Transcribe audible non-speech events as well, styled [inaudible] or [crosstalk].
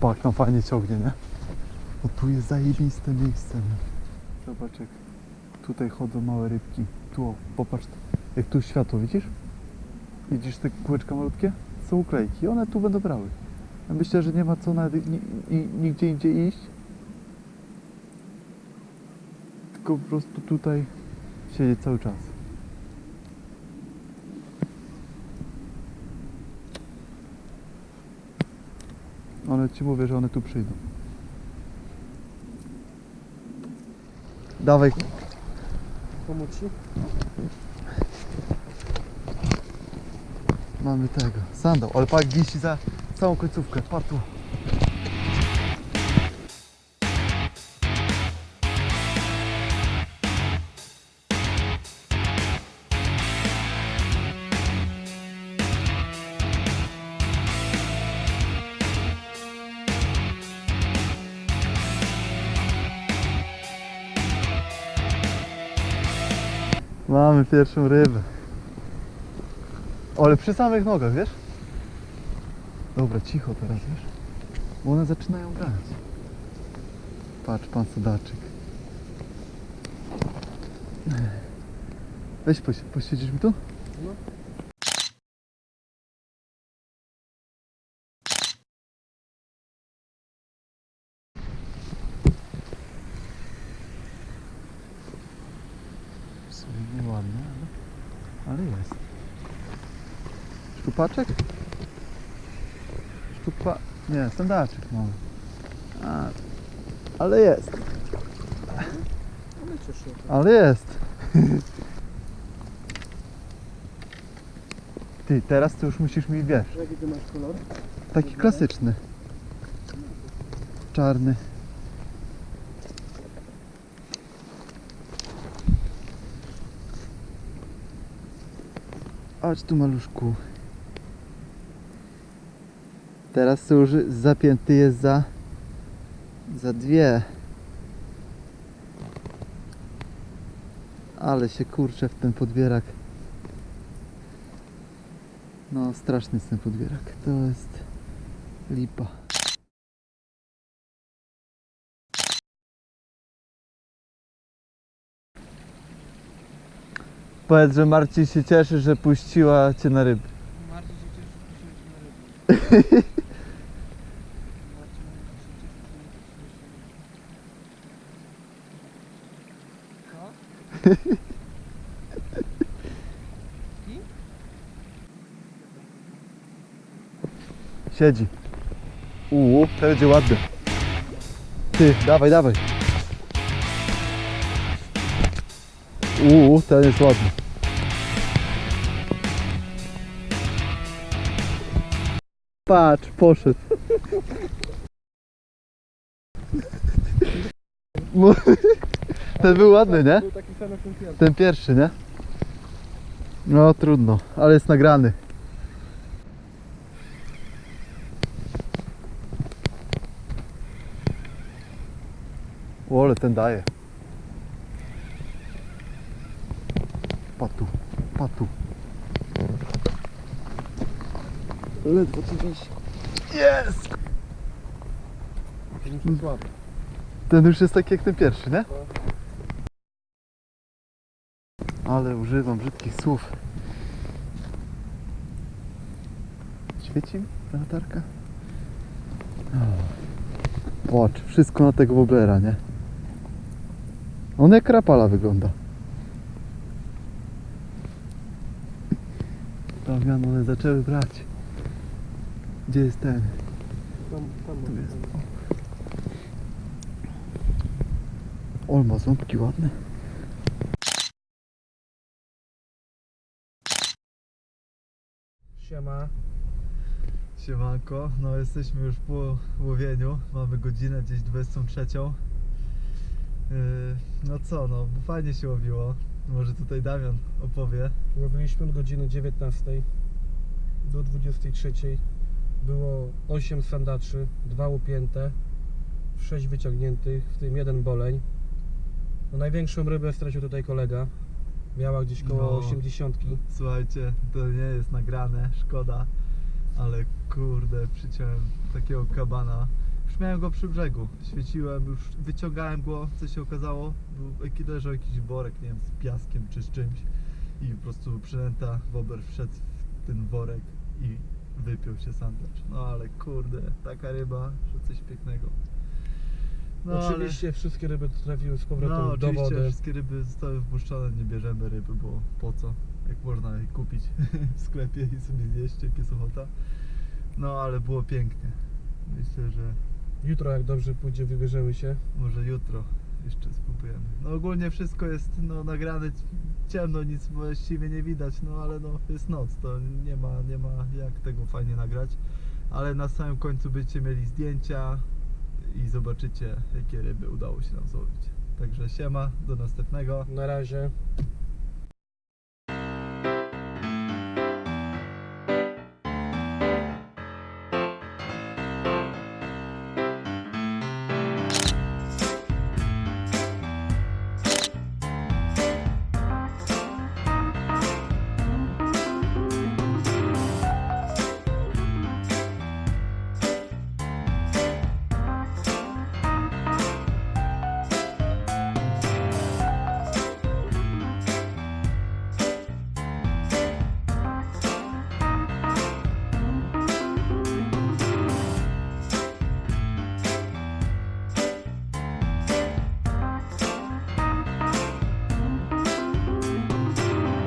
Pak, tam fajnie ciągnie, nie? No tu jest zajebiste miejsce, nie? Zobacz jak tutaj chodzą małe rybki. Tu, o, popatrz, jak tu światło, widzisz? Widzisz te kółeczka malutkie? Są uklejki, one tu będą brały. Ja myślę, że nie ma co nawet ni, ni, nigdzie indziej iść. Tylko po prostu tutaj siedzieć cały czas. Ale ci mówię, że one tu przyjdą. Dawaj. Pomóc ci? Mamy tego. Sandał, ale pak wisi za całą końcówkę. Patrz tu. Mamy pierwszą rybę. Ale przy samych nogach, wiesz? Dobra, cicho teraz, wiesz? Bo one zaczynają grać. Patrz, pan sodaczyk. Weź, poś, posiedzisz mi tu? No. W sumie nieładnie, ale, ale jest. Szczupaczek? Szczupa... Nie, sandaczek mamy. A, ale jest, ale jest. Ty, teraz to już musisz mi, wiesz, Jaki ty masz kolor? taki klasyczny. Czarny. Chodź tu maluszku. Teraz już zapięty jest za za dwie. Ale się kurczę w ten podbierak. No straszny jest ten podbierak. To jest lipa. Powiedz, że Marcin się cieszy, że puściła cię na ryby. Marcin się cieszy, że się na ryby. Siedzi. Uuu, to będzie ładne. Ty, dawaj, dawaj. Uuu, ten jest ładny. Patrz, poszedł. [laughs] Ten był ładny, nie? Był taki sam jak ten pierwszy. Ten pierwszy, nie? No trudno, ale jest nagrany. O, ale ten daje. Patu. Ledwo co weź. Jest! Ten już jest taki jak ten pierwszy, nie? Ale używam brzydkich słów. Świeci ta latarka? O. Patrz, wszystko na tego woblera, nie? On jak rapala wygląda. Damian, one zaczęły brać. Gdzie jest ten? Tam, tam Tu jest. O, ma ząbki ładne. Siema. Siemanko, no jesteśmy już po łowieniu, mamy godzinę gdzieś 23. No co, no fajnie się łowiło, może tutaj Damian opowie. Łowiliśmy od godziny 19 do 23. Było 8 sandaczy, 2 łupięte, 6 wyciągniętych, w tym jeden boleń. No, największą rybę stracił tutaj kolega. Miała gdzieś koło No. 80. Słuchajcie, to nie jest nagrane, szkoda, ale kurde, przyciąłem takiego kabana już miałem go przy brzegu. Świeciłem, już wyciągałem go, co się okazało. Był leżał jakiś worek, nie wiem, z piaskiem czy z czymś. I po prostu przynęta wober wszedł w ten worek i wypiął się sandacz. No ale kurde, taka ryba, że coś pięknego. No, Oczywiście wszystkie ryby trafiły z ale, powrotem no, do wody. wszystkie ryby zostały wpuszczone, nie bierzemy ryby, bo po co? Jak można je kupić [laughs] w sklepie i sobie zjeść, jak jest ochota. No ale było pięknie. Myślę, że Jutro jak dobrze pójdzie, wybierzemy się. może jutro jeszcze spróbujemy. No ogólnie wszystko jest no, nagrane ciemno, nic właściwie nie widać, no ale no jest noc, to nie ma, nie ma jak tego fajnie nagrać. Ale na samym końcu będziecie mieli zdjęcia i zobaczycie jakie ryby udało się nam złowić. Także siema, do następnego. Na razie.